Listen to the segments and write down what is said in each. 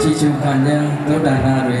ချူခံတဲ့သုဒ္ဓနာတွေ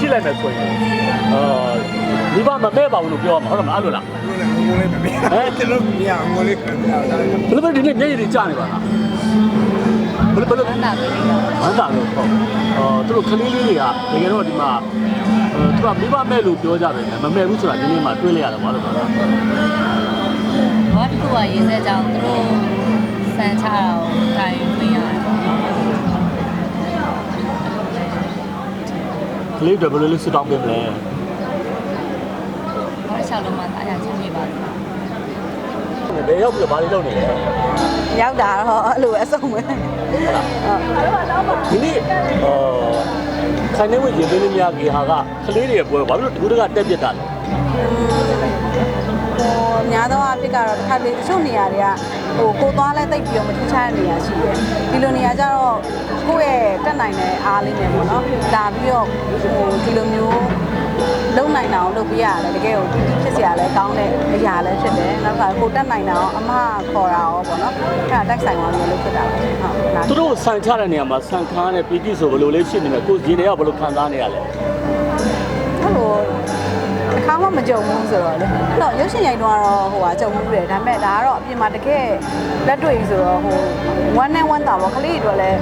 တွေကကျွန်တော်ကြည့်လိုက်မယ်ဆိုရင်အာမိဘမမဲ့ပါဘူးလို့ပြောရမှာဟုတ်တယ်မဟုတ်လားငိုလေးမမြင်ကျွန်တော်မြင်ငိုလေးခံရတာဘယ်လိုပဲဒီနေ့မျက်ရည်တွေကျနေပါလားဘယ်လိုဘယ်လိုဝမ်းသာလို့ဝမ်းသာလို့ဟုတ်အာသူတို့ကလေးလေးတွေကတကယ်တော့ဒီမှာအဲသူကမိဘမဲ့လို့ပြောကြတယ်မမဲ့ဘူးဆိုတာဒီနေ့မှတွေးလိုက်ရတယ်ဘာလို့လဲဘာတစ်ခုကရေးစဲကြောင်းသူတို့စံချတာကိုတိုင်ခွင့်ရတယ်ပေါ့နော် ကလေးတွေဘယ်လိုလဲစစ်တောင်းပေးမလဲဘာတစ်ချောက်လုံးမှတာရချင်းပြပါလို့ဘယ်ရောက်ပြီးတော့ဘာတွေလုပ်နေလဲရောက်တာတော့အဲ့လိုပဲအဆုံးပဲဒီနေ့အာခိုင်နေဝင်ရေသွေးလေးများကြီးဟာကကလေးတွေပွဲဘာလို့ဒီလိုတကတက်ပြစ်တာလဲဟိုအများသောအားဖြင့်ကတော့တစ်ခါလေတချို့နေရာတွေက ဟိုကိုသွားလဲတိတ်ပြီးတော့မထူးခြားတဲ့နေရာရှိတယ်ဒီလိုနေရာကျတော့ကိုယ့်ရဲ့တက်နိုင်တဲ့အားလေးနဲ့ပေါ့နော်ဒါပြီးတော့ဟိုဒီလိုမျိုးလုံနိုင်တာအောင်လုပ်ပြရတယ်တကယ်ကိုဖြစ်စရာလဲကောင်းတဲ့အရာလဲဖြစ်တယ်နောက်ကကိုတက်နိုင်တာအောင်အမခေါ်တာရောပေါ့နော်အဲ့ဒါတိုက်ဆိုင်သွားလို့လုပ်ဖြစ်တာပဲဟုတ်ဒါသူတို့ဆန်ချတဲ့နေရာမှာဆန်ခါနဲ့ပီတိဆိုဘယ်လိုလေးဖြစ်နေလဲကိုယ်ရေတွေကဘယ်လိုခံစားနေရလဲအဲ့ လိုအခါမှမကြုံဘူးဆိုတော့လေအဲ့တော့ရုပ်ရှင်ရိုက်တော့ကတော့ဟိုဟာကြုံမှုတယ်ဒါပေမဲ့ဒါကတော့အပြင်မှာတကယ်လက်တွေ့ဆိုတော့ဟိုဝမ်းနဲ့ဝမ်းတာပေါ့ကလေးတွေလည်း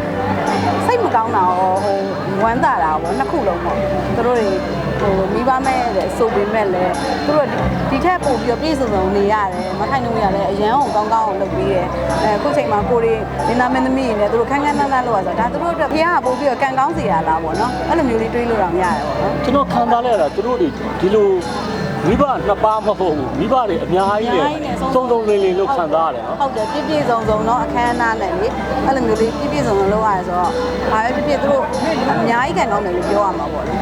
စိတ်မကောင်းတာရောဟိုဝမ်းတာတာပေါ့နှစ်ခုလုံးပေါ့သူတို့တွေဟိုမိဘမဲ့တဲ့ဆိုပေမဲ့လည်းသူတို့ဒီထက်ပိုပြီးတော့ပြည့်စုံစုံနေရတယ်မထိုင်လို့ရတယ်အရန်အောင်ကောင်းကောင်းအောင်လုပ်ပြီးတယ်အဲခုချိန်မှာကိုတွေမင်းသားမင်းသမီးတွေနဲ့သူတို့ခန်းခန်းနန်းနန်းလုပ်ရဆိုတော့ဒါသူတို့အတွက်ဖះကပို့ပြီးတော့ကန်ကောင်းစီရလားပေါ့နော်အဲ့လိုမျိုးလေးတွေးလို့တော့ရတယ်ပေါ့နော်ကျွန်တော်ခံစားလိုက်ရတာသူတို့တွေဒီလို မိဘနှစ်ပါးမဟုတ်ဘူးမိဘတွေအများကြီးတယ်စုံစုံလင်းလင်းလို့ခံစားရတယ်နော်ဟုတ်တယ်ပြည့်ပြည့်စုံစုံတော့အခမ်းအနားနဲ့လေအဲ့လိုမျိုးလေးပြည့်ပြည့်စုံစုံလုပ်ရတယ်ဆိုတော့ဒါပဲပြည့်ပြည့်သူတို့အများကြီးကန်တော့တယ်လို့ပြောရမှာပေါ့လေ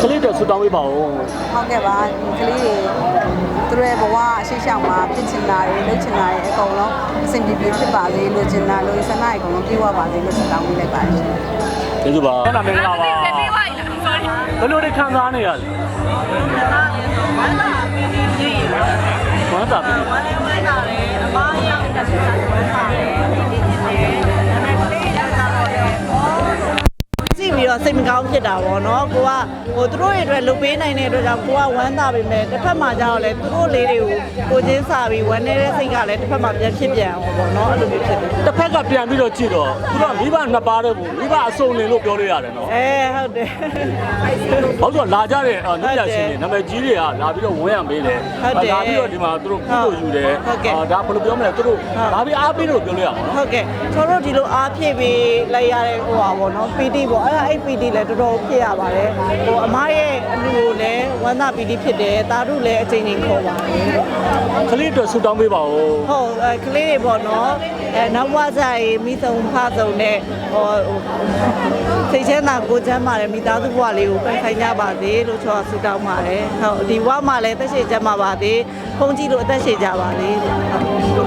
ကလေးတွေဆူတောင်းပေးပါဦးဟုတ်ကဲ့ပါကလေးတွေသူတို့ရဲ့ဘဝအရှိရှောင်မှာပြစ်ချင်တာတွေလုပ်ချင်တာတွေအကုန်လုံးအဆင်ပြေပြေဖြစ်ပါစေလို့ချင်တာလို့ဆန္ဒတွေအကုန်လုံးပြည့်ဝပါစေလို့ဆုတောင်းပေးလိုက်ပါတယ်ရှင်ကျေးဇူးပါဟုတ်လားမင်္ဂလာပါ ဘယ်လိုတွေခံစားနေရလဲဝမ်းသာပြီကြည့်ပြီး တော့စိတ်မကောင်းဖြစ်တာပေါ့နော်ကိုကဟိုသူတို့ရဲ့အတွက်လုပ်ပေးနိုင်တဲ့အတွက်ကြောင့်ကိုကဝမ်းသာပေမဲ့တစ်ဖက်မှာကျတော့လေသူတို့လေးတွေကိုကိုချင်းစာပြီးဝမ်းနေတဲ့စိတ်ကလည်းတစ်ဖက်မှာပြန်ဖြစ်ပြန်အောင်ပေါ့နော်အဲ့လိုမျိုးဖြစ်တယ်တစ်ဖက်ကပြန်ပြီးတော့ကြည့်တော့သူကမိဘနှစ်ပါးတည်းဘူးမိဘအစုံလင်လို့ပြောလို့ရတယ်နော်အဲဟုတ်တယ်ဟုတ်ဆိုလာကြတဲ့အာလူရရှင်တွေနာမည်ကြီးတွေကလာပြီးတော့ဝန်းရမေးတယ်ဟုတ်တယ်လာပြီးတော့ဒီမှာသူတို့ကုသိုလ်ယူတယ်ဟုတ်ကဲ့အာဒါဘယ်လိုပြောမလဲသူတို့ဟုတ်လာပြီးအားပေးလို့ပြောလို့ရမှာနော်ဟုတ်ကဲ့ကျွန်တော်တို့ဒီလိုအားဖြည့်ပြီးလိုက်ရတဲ့ဟိုပါပေါ့နော်ပီတိပေါ့အဲ့ဒါအဲ့ပပီတိလည်းတော်တော်ဖြစ်ရပါတယ်ဟိုအမရဲ့အလူကိုလည်းဝမ်းသာပီတိဖြစ်တယ်တာတို့လည်းအချိန်ချင်းခေါ်ပါတယ်ကလေးအတွက်ဆူတောင်းပေးပါဦးဟုတ်အဲကလေးတွေပေါ့နော်အဲနောက်ဘဝဆိုင်မိဆုံးဖဆုံးနဲ့ဟောစိတ်ချမ်းသာကိုယ်ချမ်းသာတဲ့မိသားစုဘဝလေးကိုပိုင်ဆိုင်ကြပါစေလို့ချောဆုတောင်းပါတယ်ဟုတ်ဒီဘဝမှာလည်းအသက်ရှင်ကြမှာပါစေဖုန်းကြည့်လို့အသက်ရှင်ကြပါစေလို့